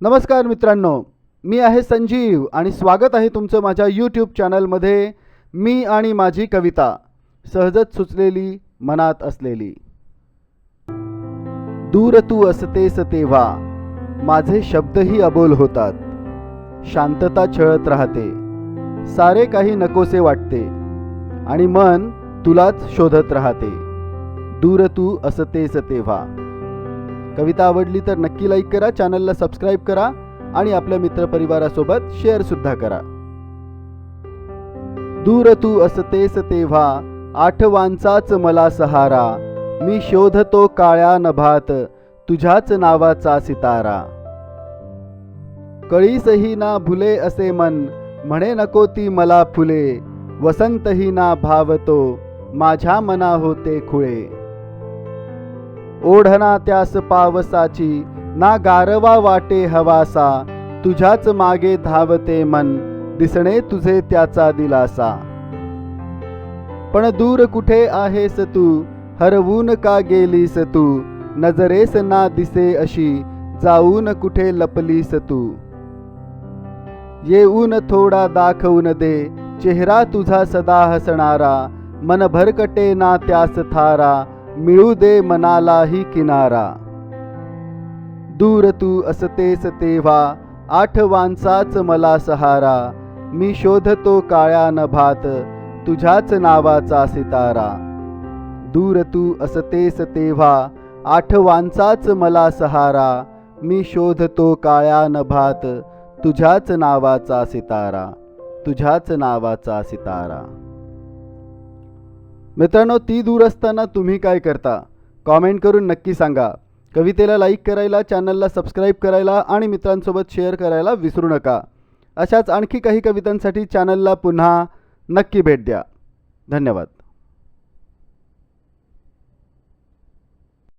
नमस्कार मित्रांनो मी आहे संजीव आणि स्वागत आहे तुमचं माझ्या यूट्यूब चॅनलमध्ये मी आणि माझी कविता सहजच सुचलेली मनात असलेली. दूर तू असतेस तेव्हा माझे शब्दही अबोल होतात. शांतता छळत राहते सारे काही नकोसे वाटते आणि मन तुलाच शोधत राहते. दूर तू असतेस तेव्हा कविता आवडली तर नक्की लाईक करा चॅनलला सबस्क्राईब करा आणि आपल्या मित्रपरिवारासोबत शेअर सुद्धा करा. दूर तू असतेस तेव्हा आठवांचाच मला सहारा. मी शोधतो काळ्या नभात तुझ्याच नावाचा सितारा. कळीसही ना भुले असे मन म्हणे नको ती मला फुले. वसंतही ना भावतो माझ्या मना होते खुळे. ओढना त्यास पावसाची ना गारवा वाटे हवासा तुझ्याच मागे धावते मन दिसणे तुझे त्याचा दिलासा. पण दूर कुठे आहेस तू? हरवून का गेलीस तू? नजरेस ना दिसे अशी जाऊन कुठे लपलीस तू? येऊन थोडा दाखवून दे चेहरा तुझा सदा हसणारा मन भरकटे ना त्यास थारा मिळू दे मनालाही किनारा. दूर तू असतेस तेव्हा आठवांचाच मला सहारा. मी शोधतो काळ्या नभात तुझ्याच नावाचा सितारा. दूर तू असतेस तेव्हा आठवांचाच मला सहारा. मी शोधतो काळ्या नभात तुझ्याच नावाचा सितारा. तुझ्याच नावाचा सितारा. मित्रांनो ती दूर असताना तुम्ही काय करता? कॉमेंट करून नक्की सांगा. कवितेला लाईक करायला चॅनलला सबस्क्राईब करायला आणि मित्रांसोबत शेअर करायला विसरू नका. अशाच आणखी काही कवितांसाठी चॅनलला पुन्हा नक्की भेट द्या. धन्यवाद.